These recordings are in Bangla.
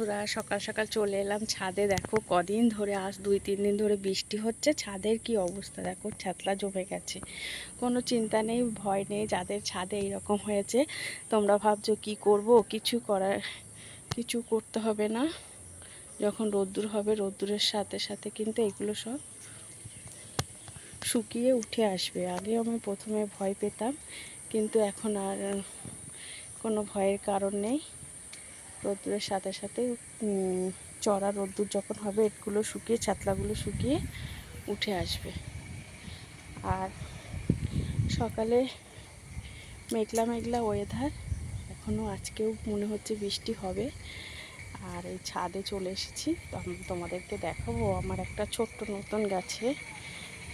বন্ধুরা, সকাল সকাল চলে এলাম ছাদে। দেখো কদিন ধরে, আজ দুই, তিন দিন ধরে বৃষ্টি হচ্ছে। ছাদের কি অবস্থা? দেখো ছাতলা জমে গেছে। কোনো চিন্তা নেই, ভয় নেই, যাদের ছাদে এইরকম হয়েছে। তোমরা ভাবছ কি করব? কিছু করার, কিছু করতে হবে না। যখন রোদ্দুর হবে, রোদ্দুরের সাথে সাথে কিন্তু এগুলো সব শুকিয়ে উঠে আসবে। আগে আমি প্রথমে ভয় পেতাম, কিন্তু এখন আর কোনো ভয়ের কারণ নেই। রোদ্দুরের সাথে সাথে চড়া রোদ্দুর যখন হবে, এটগুলো শুকিয়ে ছাতলাগুলো শুকিয়ে উঠে আসবে। আর সকালে মেঘলা মেঘলা ওয়েদার এখনও আজকেও মনে হচ্ছে বৃষ্টি হবে। আর এই ছাদে চলে এসেছি তোমাদেরকে দেখাবো আমার একটা ছোট্ট নতুন গাছে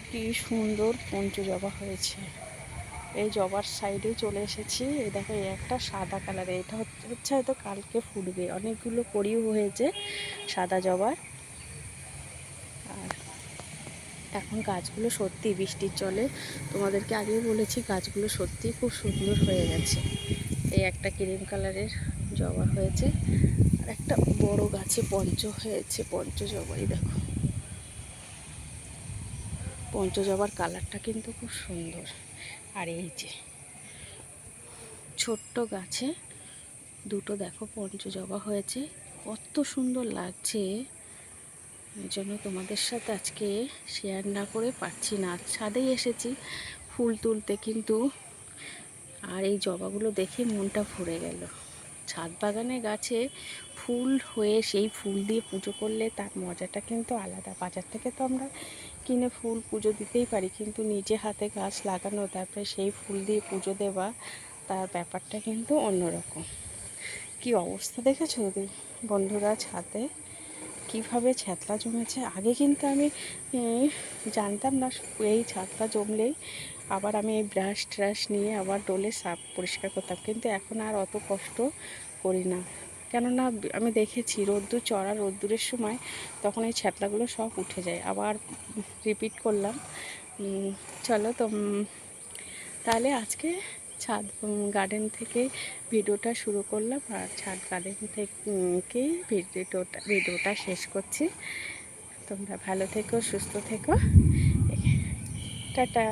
কি সুন্দর পঞ্চ জবা হয়েছে। এই জবার সাইডে চলে এসেছি। এই দেখো, এই একটা সাদা কালারে, এটা হচ্ছে হয়তো কালকে ফুটবে। অনেকগুলো কড়িও হয়েছে সাদা জবার। আর এখন গাছগুলো সত্যি বৃষ্টির জলে, তোমাদেরকে আগেও বলেছি, গাছগুলো সত্যি খুব সুন্দর হয়ে গেছে। এই একটা ক্রিম কালারের জবা হয়েছে, আর একটা বড় গাছে পঞ্চ হয়েছে, পঞ্চ জবাই দেখো। পঞ্চজবার কালারটা কিন্তু খুব সুন্দর। আর এই যে ছোট্ট গাছে দুটো দেখো পঞ্চজবা হয়েছে। কত সুন্দর লাগছে। এই জন্য তোমাদের সাথে আজকে শেয়ার না করে পারছি না। ছাদেই এসেছি ফুল তুলতে কিন্তু। আর এই জবাগুলো দেখে মনটা ভরে গেল। ছাদ বাগানে গাছে ফুল হয়ে সেই ফুল দিয়ে পুজো করলে তার মজাটা কিন্তু আলাদা। বাজার থেকে তো আমরা কিনে ফুল পুজো দিতেই পারি, কিন্তু নিজে হাতে গাছ লাগানো, তারপরে সেই ফুল দিয়ে পুজো দেওয়া, তার ব্যাপারটা কিন্তু অন্যরকম। কি অবস্থা দেখেছ? দি- বন্ধুরা ছাদে কীভাবে ছ্যাতলা জমেছে? আগে কিন্তু আমি জানতাম না, এই ছাদটা জমলেই আবার আমি এই ব্রাশ ট্রাশ নিয়ে আবার ডোলে সাপ পরিষ্কার করতাম। কিন্তু এখন আর অত কষ্ট করি না। কেননা আমি দেখেছি রোদ্দুর, চড়া রোদ্দুরের সময় তখন এই ছ্যাতলাগুলো সব উঠে যায়। আবার রিপিট করলাম। চলো তো তাহলে আজকে ছাদ গার্ডেন থেকে ভিডিওটা শুরু করলাম। আর ছাদ গার্ডেন থেকে ভিডিওটা ভিডিওটা শেষ করছি। তোমরা ভালো থেকো, সুস্থ থেকো। টাটা।